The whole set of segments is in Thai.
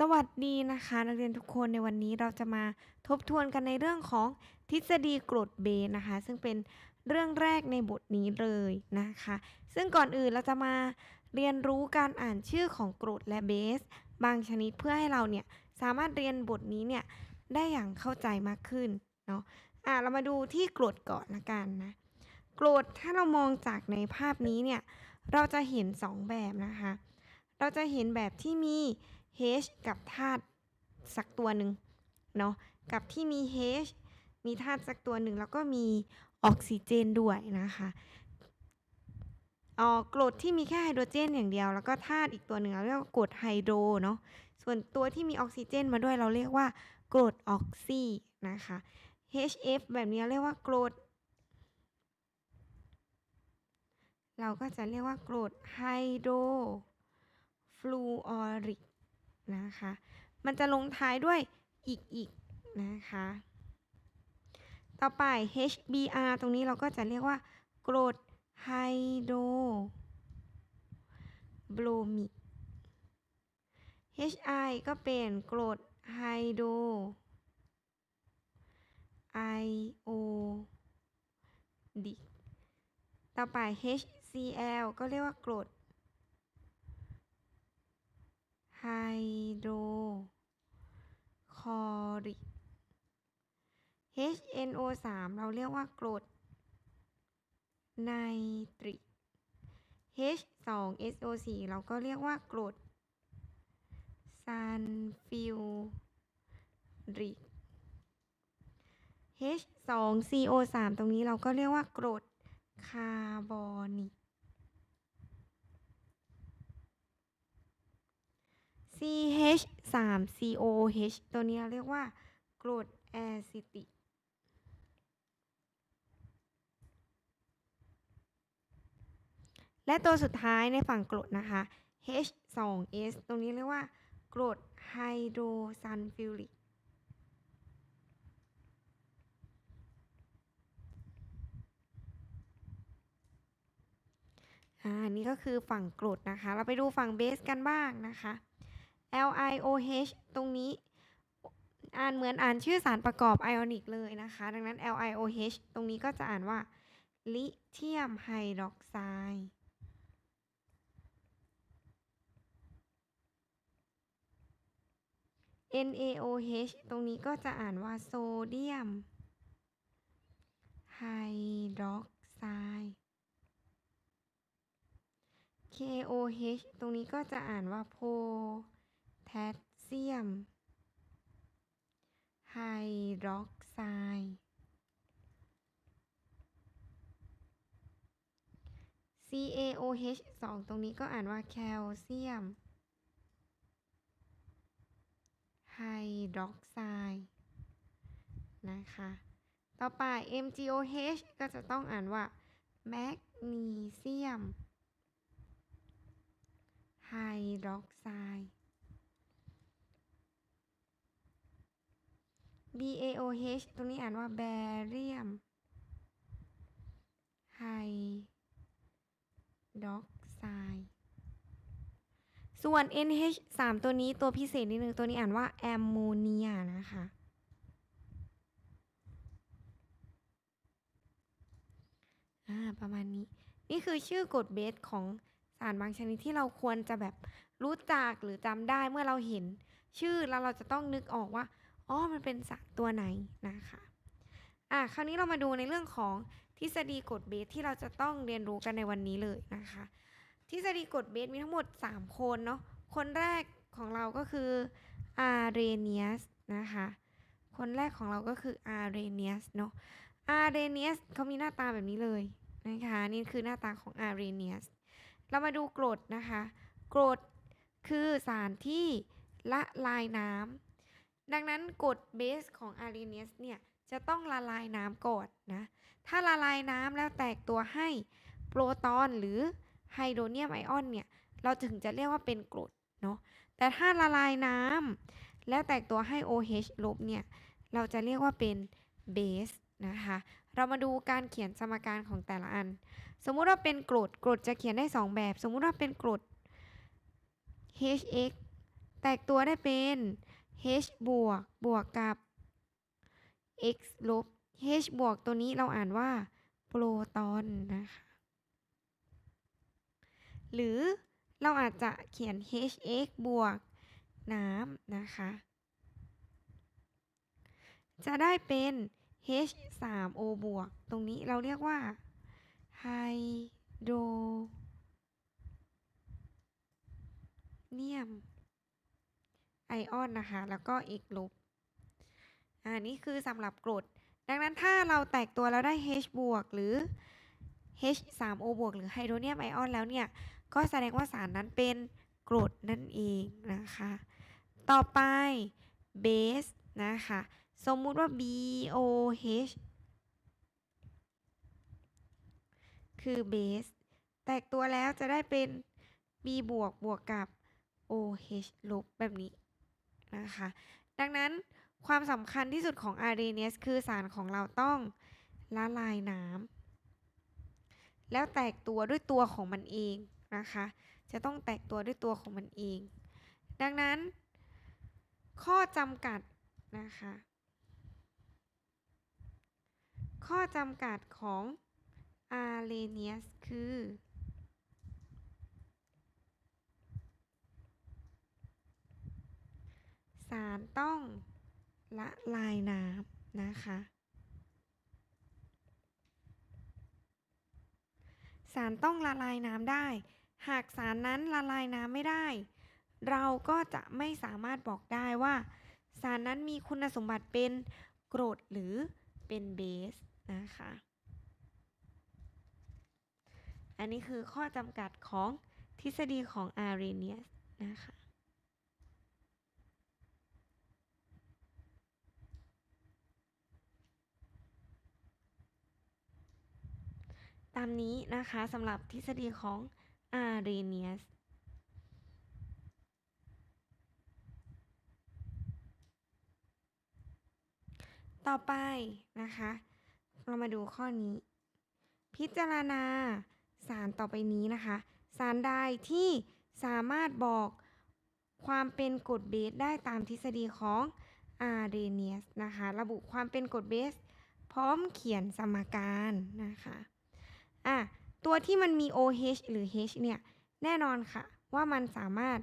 สวัสดีนะคะ นักเรียนทุกคนในวันนี้เราจะมาทบทวนกันในเรื่องของทฤษฎีกรดเบสนะคะ ซึ่งเป็นเรื่องแรกในบทนี้เลยนะคะ ซึ่งก่อนอื่นเราจะมาเรียนรู้การอ่านชื่อของกรดและเบส บางชนิดเพื่อให้เราเนี่ยสามารถเรียนบทนี้เนี่ยได้อย่างเข้าใจมากขึ้นเนาะอะเรามาดูที่กรดก่อนละกันนะกรดถ้าเรามองจากในภาพนี้เนี่ยเราจะเห็นสองแบบนะคะ เราจะเห็นแบบที่มี H กับธาตุสักตัวหนึ่งเนาะกับที่มี H มีธาตุสักตัวหนึ่งแล้วก็มีออกซิเจนด้วยนะคะอ๋อกรดที่มีแค่ไฮโดรเจนอย่างเดียว แล้วก็ธาตุอีกตัวหนึ่งเราเรียกว่ากรดไฮโดรเนาะส่วนตัวที่มีออกซิเจนมาด้วยเราเรียกว่ากรดออกซีนะคะ HF แบบนี้เรียกว่ากรดเราก็จะเรียกว่ากรดไฮโดรฟลูออริก นะคะ มันจะลงท้ายด้วยอีกอีกนะคะ ต่อไป HBr ตรงนี้เราก็จะเรียกว่ากรดไฮโดรโบรมิก HI ก็เป็นกรดไฮโดรไอโอดิกต่อไป HCl ก็เรียกว่ากรดไฮ โดรคอริก HNO3 เราเรียกว่ากรดไนตริก H2SO4 เราก็เรียกว่ากรดซัลฟิวริก H2CO3 ตรงนี้เราก็เรียกว่ากรดคาร์บอนิก CH 3 COH ตัวนี้เรียกว่ากรดแอซิติกและตัวสุดท้ายในฝั่งกรดนะคะ H 2 S ตรงนี้เรียกว่ากรดไฮโดรซัลฟิวริก อ่า นี่ก็คือฝั่งกรดนะคะ เราไปดูฝั่งเบสกันบ้างนะคะ LiOH ตรงนี้อ่านเหมือนอ่านชื่อสารประกอบไอออนิกเลยนะคะ ดังนั้น LiOH ตรงนี้ก็จะอ่านว่า ลิเทียมไฮดรอกไซด์ NaOH ตรงนี้ก็จะอ่านว่าโซเดียมไฮดรอกไซด์ KOH ตรงนี้ก็จะอ่านว่าโพ แทสเซียม ไฮดรอกไซด์ CaOH 2 ตรงนี้ก็อ่านว่าแคลเซียม ไฮดรอกไซด์ นะคะ ต่อไป MgOH ก็จะต้องอ่านว่าแมกนีเซียม ไฮดรอกไซด์ BaOH ตรงนี้อ่านว่าแบเรียมไฮดรอกไซด์ส่วน NH 3 ตัวนี้ตัวพิเศษนิดนึง ตัวนี้อ่านว่าแอมโมเนียนะคะ อ่า ประมาณนี้ นี่คือชื่อกรดเบสของสารบางชนิดที่เราควรจะแบบรู้จักหรือจำได้เมื่อเราเห็น ชื่อแล้วเราจะต้องนึกออกว่า อ๋อ มันเป็นสารตัวไหนนะคะ อะ คราวนี้เรามาดูในเรื่องของทฤษฎีกรดเบสที่เราจะต้องเรียนรู้กันในวันนี้เลยนะคะ ทฤษฎีกรดเบสมีทั้งหมด 3 คนเนาะ คนแรกของเราก็คืออาร์เรเนียสนะคะ คนแรกของเราก็คืออาร์เรเนียสเนาะ อาร์เรเนียสเขามีหน้าตาแบบนี้เลยนะคะ นี่คือหน้าตาของอาร์เรเนียส เรามาดูกรดนะคะ กรดคือสารที่ละลายน้ำ ดังนั้นกรดเบสของอาร์เรเนียสเนี่ยจะต้องละลายน้ำก่อนนะ ถ้าละลายน้ำแล้วแตกตัวให้โปรตอนหรือไฮโดรเนียมไอออนเนี่ยเราถึงจะเรียกว่าเป็นกรดเนาะ แต่ถ้าละลายน้ำแล้วแตกตัวให้ OH ลบเนี่ยเราจะเรียกว่าเป็นเบสนะคะ เรามาดูการเขียนสมการของแต่ละอัน สมมุติว่าเป็นกรด กรดจะเขียนได้ 2 แบบ สมมุติว่าเป็นกรด HX แตกตัวได้เป็น H บวกบวกกับ X ลบ H บวกตัวนี้เราอ่านว่าโปรตอนนะคะหรือเราอาจจะเขียน HX บวกน้ำนะคะ จะได้เป็น H 3 O บวก ตรงนี้เราเรียกว่าไฮโดรเนียม ไอออนนะคะ แล้วก็ X ลบอ่านี่คือสำหรับกรด ดังนั้นถ้าเราแตกตัวแล้วได้ H บวกหรือ H 3 O บวกหรือไฮโดรเนียมไอออนแล้วเนี่ย ก็แสดงว่าสารนั้นเป็นกรดนั่นเองนะคะ ต่อไปเบสนะคะ สมมุติว่า BOH คือเบสแตกตัวแล้วจะได้เป็น B บวกบวกกับ OH ลบแบบนี้ นะคะ ดังนั้นความสำคัญที่สุดของ a r e n e s คือสารของเราต้องละลายน้ำแล้วแตกตัวด้วยตัวของมันเองนะคะ จะต้องแตกตัวด้วยตัวของมันเอง ดังนั้น ข้อจำกัดนะคะ ข้อจำกัดของ a r e n e s คือ สารต้องละลายน้ำนะคะ สารต้องละลายน้ำได้ หากสารนั้นละลายน้ำไม่ได้ เราก็จะไม่สามารถบอกได้ว่า สารนั้นมีคุณสมบัติเป็นกรดหรือเป็นเบสนะคะ อันนี้คือข้อจำกัดของทฤษฎีของ Arrhenius นะคะ ตามนี้นะคะสำหรับทฤษฎีของ Arrhenius ต่อไปนะคะ เรามาดูข้อนี้ พิจารณาสารต่อไปนี้นะคะ สารใดที่สามารถบอกความเป็นกรดเบสได้ตามทฤษฎีของ Arrhenius นะคะ ระบุความเป็นกรดเบส พร้อมเขียนสมการนะคะ อะตัวที่มันมี OH หรือ H เนี่ย แน่นอนค่ะ ว่ามันสามารถ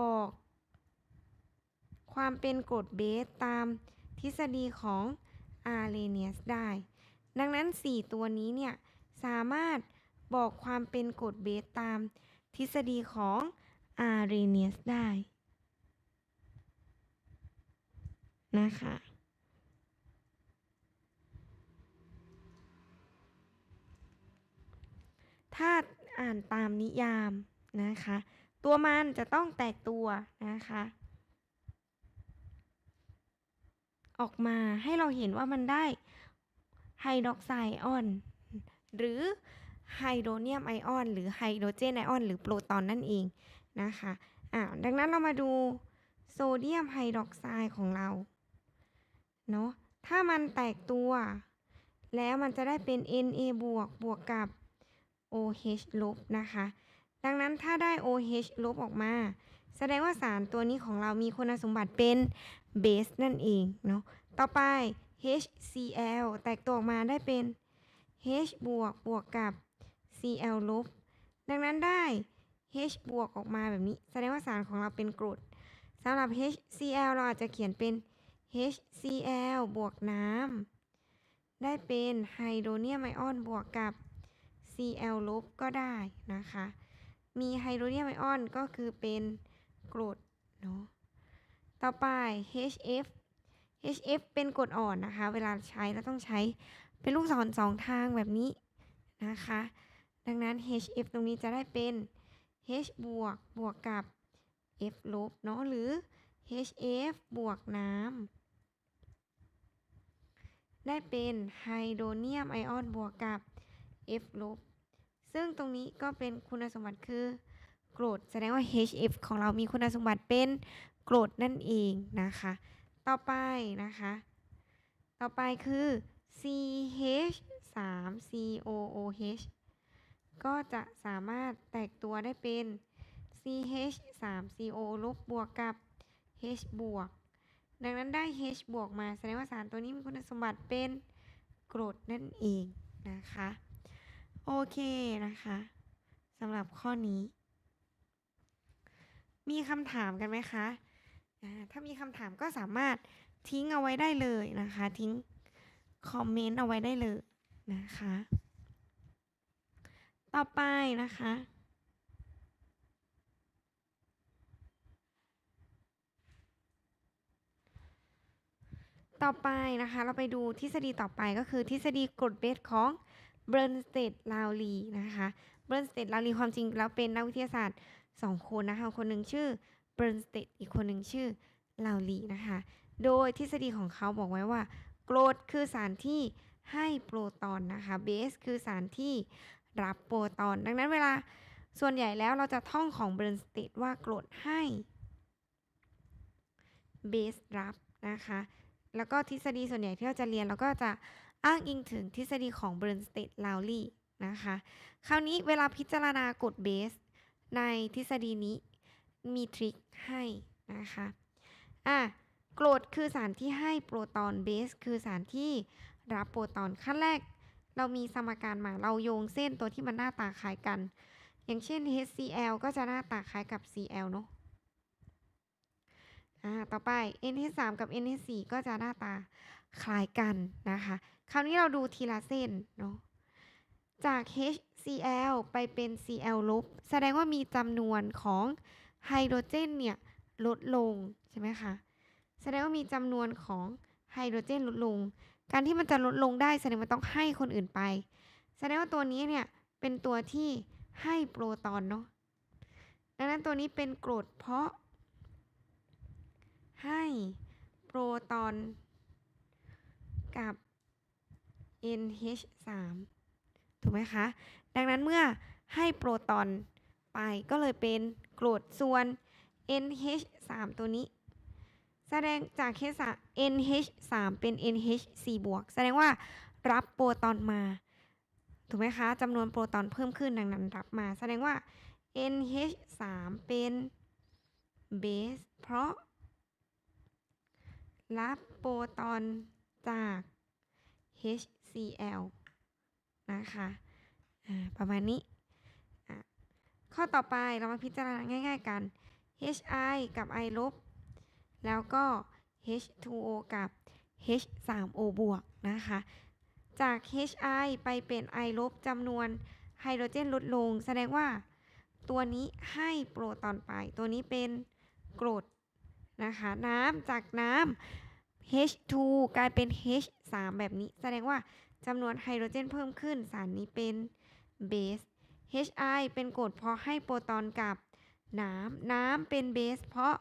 บอก ความเป็นกรดเบสตามทฤษฎีของ Arrhenius ได้ ดังนั้น 4 ตัวนี้เนี่ย สามารถบอกความเป็นกรดเบสตามทฤษฎีของ Arrhenius ได้ นะคะ ถ้าอ่านตามนิยามนะคะ ตัวมันจะต้องแตกตัวนะคะ ออกมาให้เราเห็นว่ามันได้ไฮดรอกไซด์ออน หรือไฮโดรเนียมไอออน หรือไฮโดรเจนไอออน หรือโปรตอนนั่นเองนะคะอ่าดังนั้นเรามาดูโซเดียมไฮดรอกไซด์ของเราเนาะถ้ามันแตกตัว แล้วมันจะได้เป็น Na บวกบวกกับ OH ลบนะคะ ดังนั้นถ้าได้ OH ลบออกมา แสดงว่าสารตัวนี้ของเรามีคุณสมบัติเป็นเบสนั่นเองเนาะ ต่อไป HCl แตกตัวออกมาได้เป็น H บวกบวกกับ Cl ลบ ดังนั้นได้ H บวกออกมาแบบนี้ แสดงว่าสารของเราเป็นกรดสำหรับ HCl เราอาจจะเขียนเป็น HCl บวกน้ำได้เป็นไฮโดรเนียมไอออนบวกกับ Cl ลบก็ได้นะคะ มีไฮโดรเนียมไอออนก็คือเป็นกรดเนาะ ต่อไป HF HF เป็นกรดอ่อนนะคะ เวลาใช้เราต้องใช้เป็นลูกศรสองทางแบบนี้นะคะ ดังนั้น HF ตรงนี้จะได้เป็น H บวกบวกกับ F ลบเนาะหรือ HF บวกน้ำได้เป็นไฮโดรเนียมไอออนบวกกับ F ลบ ซึ่งตรงนี้ก็เป็นคุณสมบัติคือกรดแสดงว่า HF ของเรามีคุณสมบัติเป็นกรดนั่นเองนะคะ ต่อไปนะคะ ต่อไปคือ CH 3 COOH ก็จะสามารถแตกตัวได้เป็น CH 3 CO ลบบวกกับ H บวก ดังนั้นได้ H บวกมาแสดงว่าสารตัวนี้มีคุณสมบัติเป็นกรดนั่นเองนะคะ โอเคนะคะสำหรับข้อนี้ มีคำถามกันไหมคะถ้ามีคำถามก็สามารถทิ้งเอาไว้ได้เลยนะคะ ทิ้งคอมเมนต์เอาไว้ได้เลยนะคะ ต่อไปนะคะ ต่อไปนะคะ เราไปดูทฤษฎีต่อไปก็คือทฤษฎีกรดเบสของ เบรนสเตดลาวลีนะคะเบรนสเตดลาวลีความจริงแล้วเป็นนักวิทยาศาสตร์สองคนนะคะคนหนึ่งชื่อเบรนสเตดอีกคนหนึ่งชื่อลาวลีนะคะ โดยทฤษฎีของเขาบอกไว้ว่ากรดคือสารที่ให้โปรตอนนะคะเบสคือสารที่รับโปรตอน ดังนั้นเวลาส่วนใหญ่แล้วเราจะท่องของเบรนสเตดว่ากรดให้เบสรับนะคะ แล้วก็ทฤษฎีส่วนใหญ่ที่เราจะเรียนเราก็จะ อ้างอิงถึงทฤษฎีของเบรนสเตดลาวลีนะคะ คราวนี้เวลาพิจารณากรดเบส ในทฤษฎีนี้มีทริคให้นะคะอะกรดคือสารที่ให้โปรตอนเบส คือสารที่รับโปรตอนขั้นแรก เรามีสมการมาเราโยงเส้นตัวที่มันหน้าตาคล้ายกัน อย่างเช่น HCl ก็จะหน้าตาคล้ายกับ Cl เนาะอ่าต่อไป NH3 กับ NH4 ก็จะหน้าตาคล้ายกันนะคะ คราวนี้เราดูทีละเส้นเนาะจาก HCl ไปเป็น Cl ลบแสดงว่ามีจำนวนของไฮโดรเจนเนี่ยลดลงใช่ไหมคะแสดงว่ามีจำนวนของไฮโดรเจนลดลง การที่มันจะลดลงได้แสดงว่าต้องให้คนอื่นไป แสดงว่าตัวนี้เนี่ยเป็นตัวที่ให้โปรตอนเนาะดังนั้นตัวนี้เป็นกรดเพราะ ให้โปรตอนกับ NH3 ถูกไหมคะ ดังนั้นเมื่อให้โปรตอนไปก็เลยเป็นกรดส่วน NH3 ตัวนี้ แสดงจาก H3 NH3 เป็น NH4 บวก แสดงว่ารับโปรตอนมา ถูกไหมคะจำนวนโปรตอนเพิ่มขึ้นดังนั้นรับมา แสดงว่า NH3 เป็นเบสเพราะ รับโปรตอนจาก h HCl นะคะประมาณนี้ ข้อต่อไปเรามาพิจารณาง่ายๆกัน Hi กับ I ลบ แล้วก็ H2O กับ H3O บวกนะคะ จาก Hi ไปเป็น I ลบจำนวนไฮโดรเจนลดลง แสดงว่าตัวนี้ให้โปรตอนไป ตัวนี้เป็นกรดนะคะ น้ำจากน้ำ H2 กลายเป็น H3 แบบนี้ แสดงว่าจำนวนไฮโดรเจนเพิ่มขึ้น สารนี้เป็นเบส Hi เป็นกรดเพราะให้โปรตอนกับน้ำ น้ำเป็นเบส เพราะ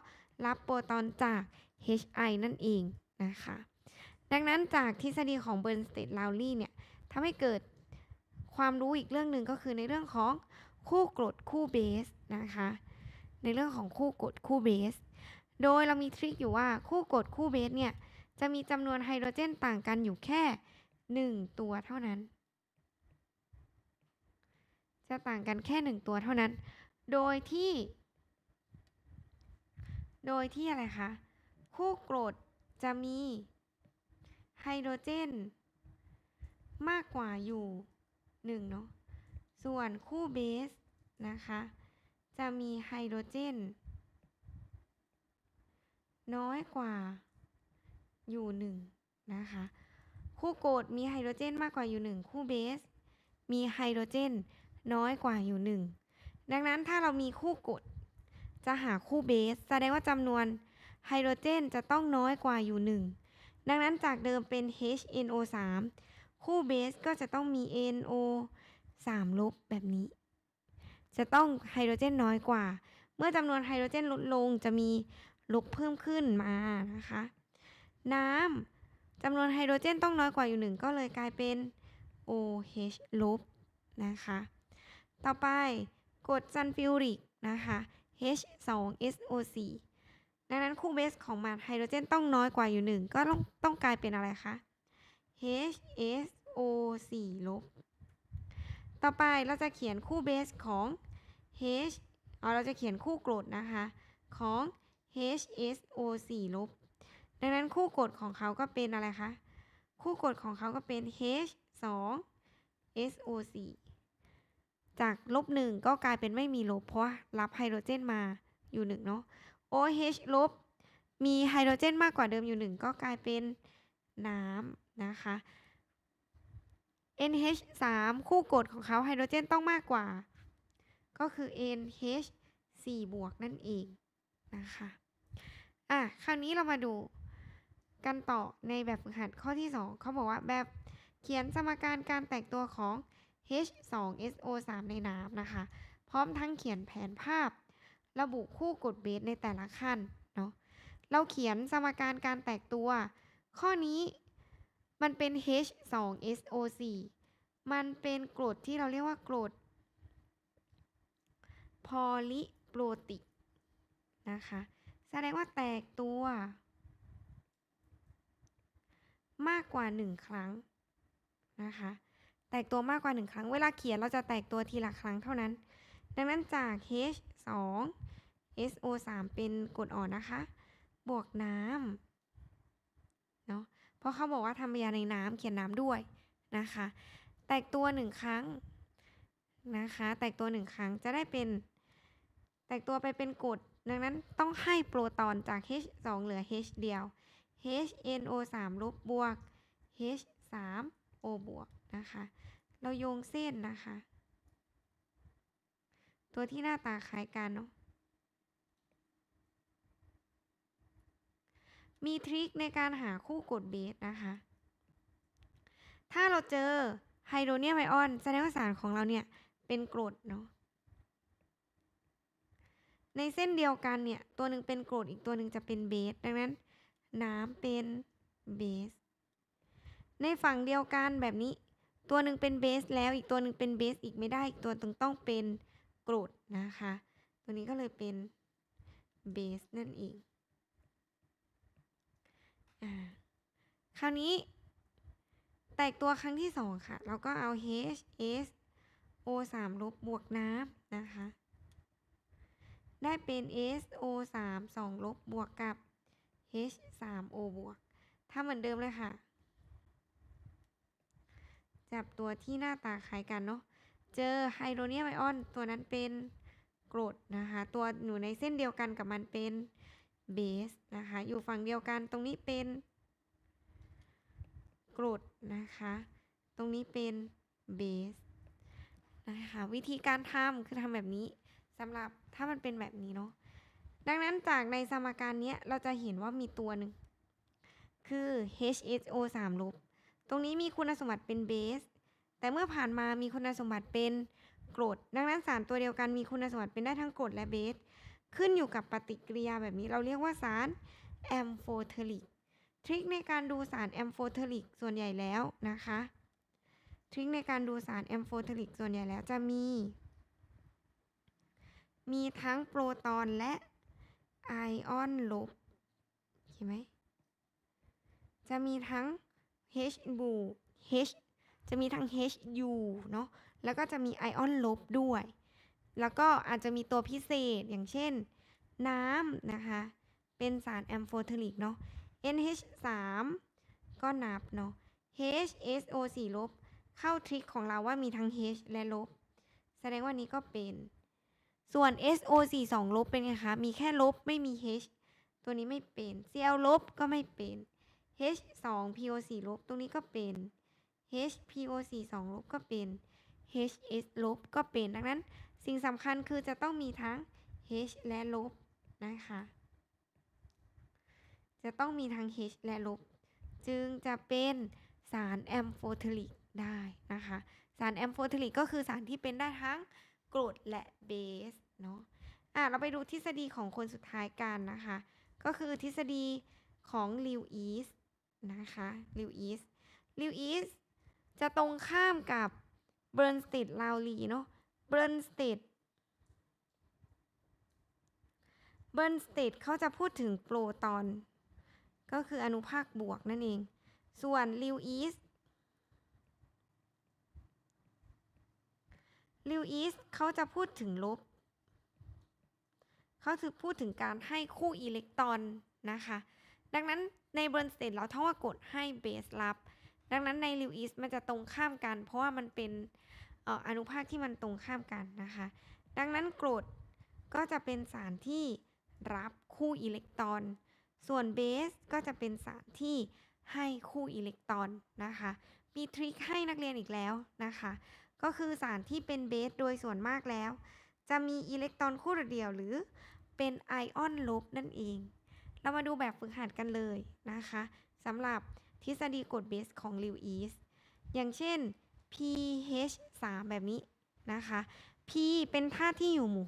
รับโปรตอนจาก Hi นั่นเองนะคะ ดังนั้นจากทฤษฎีของเบ r ร์นสเตดลาวลี่เนี่ยทำให้เกิดความรู้อีกเรื่องหนึ่งก็คือในเรื่องของคู่กรดคู่เบสนะคะ ในเรื่องของคู่กรดคู่เบส โดยเรามีทริคอยู่ว่าคู่กรดคู่เบสเนี่ย จะมีจำนวนไฮโดรเจนต่างกันอยู่แค่ 1 ตัวเท่านั้น จะต่างกันแค่ 1 ตัวเท่านั้น โดยที่ โดยที่อะไรคะ คู่กรดจะมีไฮโดรเจน มากกว่าอยู่1เนาะ ส่วนคู่เบสนะคะ จะมีไฮโดรเจน น้อยกว่า อยู่1นะคะ คู่โกรดมีไฮโดรเจนมากกว่าอยู่1คู่เบส มีไฮโดรเจนน้อยกว่าอยู่1ดังนั้นถ้าเรามีคู่กรดจะหาคู่เบส แสดงว่าจำนวนไฮโดรเจนจะต้องน้อยกว่าอยู่1ดังนั้นจากเดิมเป็น HNO3 คู่เบสก็จะต้องมี NO 3ลบแบบนี้ จะต้องไฮโดรเจนน้อยกว่า เมื่อจำนวนไฮโดรเจนลดลงจะมีลบเพิ่มขึ้นมานะคะ น้ำจำนวนไฮโดรเจนต้องน้อยกว่าอยู่หนึ่งก็เลยกลายเป็น OH ลบนะคะ ต่อไปกรดซัลฟิวริกนะคะ H2SO4 ดังนั้นคู่เบสของมันไฮโดรเจนต้องน้อยกว่าอยู่หนึ่งก็ต้องต้องกลายเป็นอะไรคะ HSO4 ลบ ต่อไปเราจะเขียนคู่เบสของ H อ๋อเราจะเขียนคู่กรดนะคะของ HSO4 ลบ ดังนั้นคู่กฎของเขาก็เป็นอะไรคะ คู่กฎของเขาก็เป็น H2 SO4 จากลบหนึ่งก็กลายเป็นไม่มีลบ เพราะรับไฮโดรเจนมาอยู่หนึ่งเนาะ OH ลบมีไฮโดรเจนมากกว่าเดิมอยู่หนึ่งก็กลายเป็นน้ำนะคะ NH 3คู่กฎของเขาไฮโดรเจนต้องมากกว่า ก็คือ NH 4บวกนั่นเองนะคะ อะ คราวนี้เรามาดู กันต่อในแบบฝึกหัดข้อที่ 2 เขาบอกว่าแบบเขียนสมการการแตกตัวของ H2SO3 ในน้ำนะคะ พร้อมทั้งเขียนแผนภาพ ระบุคู่กฎเบสในแต่ละขั้นเนาะเราเขียนสมการการแตกตัว ข้อนี้มันเป็น H2SO4 มันเป็นกรดที่เราเรียกว่ากรดพอลิโปรติกนะคะ แสดงว่าแตกตัว มากกว่า 1 ครั้งนะคะ แตกตัวมากกว่า 1 ครั้ง เวลาเขียนเราจะแตกตัวทีละครั้งเท่านั้น ดังนั้นจาก H2 SO3 เป็นกรดอ่อนนะคะ บวกน้ำเนาะ เพราะเขาบอกว่าทำปฏิกิริยาในน้ำเขียนน้ำด้วยนะคะ แตกตัว 1 ครั้งนะคะ แตกตัว 1 ครั้งจะได้เป็น แตกตัวไปเป็นกรดดังนั้นต้องให้โปรตอนจาก H2 เหลือ H เดียว HNO3 ลบบวก H3O บวกนะคะ เราโยงเส้นนะคะ ตัวที่หน้าตาคล้ายกันเนาะ มีทริคในการหาคู่กฎเบสนะคะ ถ้าเราเจอไฮโดรเนียมไอออนแสดงว่าสารของเราเนี่ย เป็นกรดเนาะในเส้นเดียวกันเนี่ย ตัวหนึ่งเป็นกรดอีกตัวหนึ่งจะเป็นเบสดังนั้น น้ำเป็นเบสในฝั่งเดียวกันแบบนี้ ตัวหนึ่งเป็นเบสแล้วอีกตัวหนึ่งเป็นเบสอีกไม่ได้อีกตัวหนึ่งต้องเป็นกรดนะคะ ตัวนี้ก็เลยเป็นเบสนั่นเองอ่าคราวนี้ แตกตัวครั้งที่สองค่ะ เราก็เอา H S O 3ลบบวกน้ำนะคะ ได้เป็น S O 3 2ลบบวกกับ H 3 O บวกทำเหมือนเดิมเลยค่ะ จับตัวที่หน้าตาคล้ายกันเนาะ เจอไฮโดรเนียมไอออน ตัวนั้นเป็นกรดนะคะ ตัวอยู่ในเส้นเดียวกันกับมันเป็นเบสนะคะ อยู่ฝั่งเดียวกันตรงนี้เป็นกรดนะคะ ตรงนี้เป็นเบสนะคะ วิธีการทำคือทำแบบนี้สำหรับถ้ามันเป็นแบบนี้เนาะ ดังนั้นจากในสมการนี้เราจะเห็นว่ามีตัวหนึ่ง คือ HSO 3ลบ ตรงนี้มีคุณสมบัติเป็นเบส แต่เมื่อผ่านมามีคุณสมบัติเป็นกรด ดังนั้นสารตัวเดียวกันมีคุณสมบัติเป็นได้ทั้งกรดและเบส ขึ้นอยู่กับปฏิกิริยาแบบนี้เราเรียกว่าสารแอมโฟเทอริก ทริคในการดูสารแอมโฟเทอริกส่วนใหญ่แล้วนะคะ ทริคในการดูสารแอมโฟเทอริกส่วนใหญ่แล้วจะมี มีทั้งโปรตอนและ ไอออนลบเห็นไหมจะมีทั้ง H บวก H จะมีทั้ง HU เนาะแล้วก็จะมีไอออนลบด้วย แล้วก็อาจจะมีตัวพิเศษอย่างเช่น น้ำนะคะ เป็นสารแอมโฟเทอริกเนาะ NH3 ก็นับเนาะ HSO4 ลบ เข้าทริคของเราว่ามีทั้ง H และลบ แสดงว่านี้ก็เป็น ส่วน SO42 ลบเป็นไงคะ มีแค่ลบไม่มี H ตัวนี้ไม่เป็น Cl ลบก็ไม่เป็น H2PO4 ลบตรงนี้ก็เป็น HPO42 ลบก็เป็น HS ลบก็เป็น ดังนั้นสิ่งสำคัญคือจะต้องมีทั้ง H และลบนะคะ จะต้องมีทั้ง H และลบ จึงจะเป็นสารแอมโฟเทอริกได้นะคะ สารแอมโฟเทอริกก็คือสารที่เป็นได้ทั้ง กรดและเบสเนาะอะเราไปดูทฤษฎีของคนสุดท้ายกันนะคะ ก็คือทฤษฎีของลิวอีสนะคะลิวอีสลิวอีสจะตรงข้ามกับเบิร์นสติดลาวลีเนาะเบิร์นสติดเบิร์นสติดเขาจะพูดถึงโปรตอน ก็คืออนุภาคบวกนั่นเอง ส่วนลิวอีส ลิวอีสเขาจะพูดถึงลบ เขาถือพูดถึงการให้คู่อิเล็กตรอนนะคะ ดังนั้นในเบิร์นสเตทเราเท่องว่ากดให้เบสรับ ดังนั้นในลิวอิสมันจะตรงข้ามกัน เพราะว่ามันเป็นอนุภาคที่มันตรงข้ามกันนะคะ ดังนั้นกรดก็จะเป็นสารที่รับคู่อิเล็กตรอน ส่วนเบสก็จะเป็นสารที่ให้คู่อิเล็กตรอนนะคะ มีทริคให้นักเรียนอีกแล้วนะคะ ก็คือสารที่เป็นเบสโดยส่วนมากแล้ว จะมีอิเล็กตรอนคู่เดียวหรือเป็นไอออนลบนั่นเอง เรามาดูแบบฝึกหัดกันเลยนะคะสำหรับทฤษฎีกรดเบสของลิวอีสอย่างเช่น pH 3 แบบนี้นะคะ P เป็นธาตุที่อยู่หมู่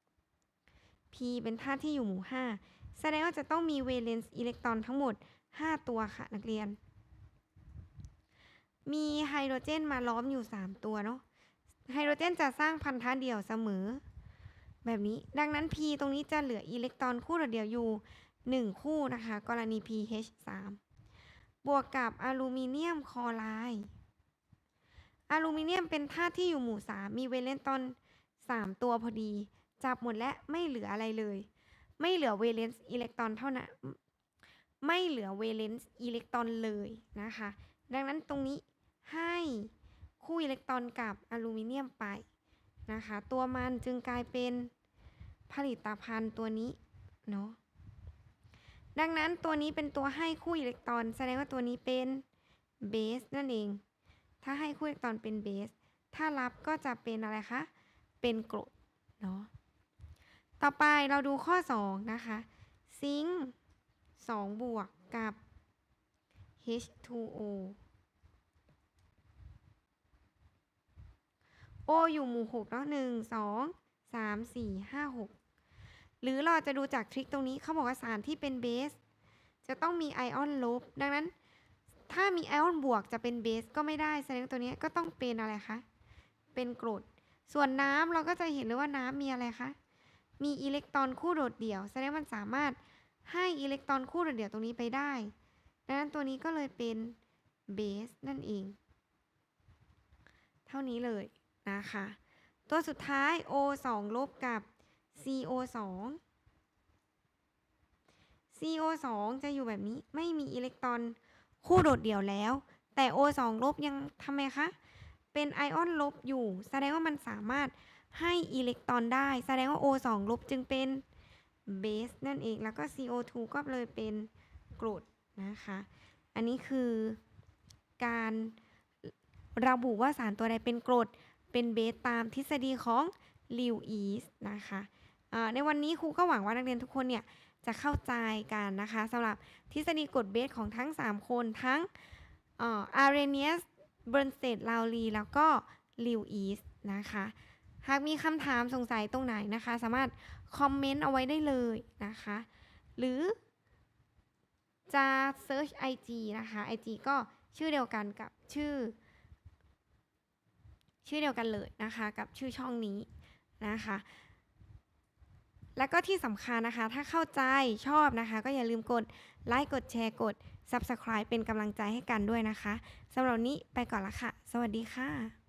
5 P เป็นธาตุที่อยู่หมู่ 5 แสดงว่าจะต้องมีเวเลนซ์อิเล็กตรอนทั้งหมด 5 ตัวค่ะนักเรียน มีไฮโดรเจนมาล้อมอยู่ 3 ตัวเนาะ ไฮโดรเจนจะสร้างพันธะเดี่ยวเสมอ แบบนี้ ดังนั้น P ตรงนี้จะเหลืออิเล็กตรอนคู่เดียวอยู่ 1 คู่นะคะ กรณี pH 3บวกกับอลูมิเนียมคลอไรด์อลูมิเนียมเป็นธาตุที่อยู่หมู่ 3 มีเวเลนตอน 3 ตัวพอดี จับหมดและไม่เหลืออะไรเลย ไม่เหลือเวเลนซ์อิเล็กตรอนเท่านั้น ไม่เหลือเวเลนซ์อิเล็กตรอนเลยนะคะ ดังนั้นตรงนี้ ให้คู่อิเล็กตรอนกับอลูมิเนียมไปนะคะ ตัวมันจึงกลายเป็นผลิตภัณฑ์ตัวนี้เนาะดังนั้นตัวนี้เป็นตัวให้คู่อิเล็กตรอน แสดงว่าตัวนี้เป็นเบสนั่นเอง ถ้าให้คู่อิเล็กตรอนเป็นเบส ถ้ารับก็จะเป็นอะไรคะ เป็นกรดเนาะ ต่อไปเราดูข้อ 2 นะคะ ซิงค์2บวกกับ H2O O อยู่หมู่6เนาะ1 2 3 4 5 6หรือเราจะดูจากทริคตรงนี้เขาบอกว่าสารที่เป็นเบส จะต้องมีไอออนลบ ดังนั้น ถ้ามีไอออนบวกจะเป็นเบสก็ไม่ได้แสดงตัวนี้ก็ต้องเป็นอะไรคะ เป็นกรด ส่วนน้ำเราก็จะเห็นเลยว่าน้ำมีอะไรคะ มีอิเล็กตรอนคู่โดดเดี่ยว แสดงมันสามารถให้อิเล็กตรอนคู่โดดเดี่ยวตรงนี้ไปได้ ดังนั้นตัวนี้ก็เลยเป็นเบสนั่นเอง เท่านี้เลย นะคะ ตัวสุดท้าย O 2 ลบกับ CO 2 CO 2 จะอยู่แบบนี้ไม่มีอิเล็กตรอนคู่โดดเดี่ยวแล้ว แต่ O 2 ลบยังทำไมคะ เป็นไอออนลบอยู่ แสดงว่ามันสามารถให้อิเล็กตรอนได้ แสดงว่า O 2 ลบจึงเป็นเบสนั่นเอง แล้วก็ CO2 ก็เลยเป็นกรดนะคะ อันนี้คือการระบุว่าสารตัวใดเป็นกรด เป็นเบสตามทฤษฎีของลิวอีสนะคะอ่าในวันนี้ครูก็หวังว่านักเรียนทุกคนเนี่ยจะเข้าใจกันนะคะสำหรับทฤษฎีกรดเบสของทั้ง 3 คนทั้งอาร์เรเนียสเบรนสเตดลาวลีแล้วก็ลิวอีสนะคะหากมีคำถามสงสัยตรงไหนนะคะ สามารถคอมเมนต์เอาไว้ได้เลยนะคะ หรือจะ search IG นะคะ IG ก็ชื่อเดียวกันกับชื่อ ชื่อเดียวกันเลยนะคะกับชื่อช่องนี้นะคะแล้วก็ที่สำคัญนะคะ ถ้าเข้าใจชอบนะคะ ก็อย่าลืมกดไลค์ กดแชร์ กด Subscribe เป็นกำลังใจให้กันด้วยนะคะสำหรับนนี้ไปก่อนละค่ะ สวัสดีค่ะ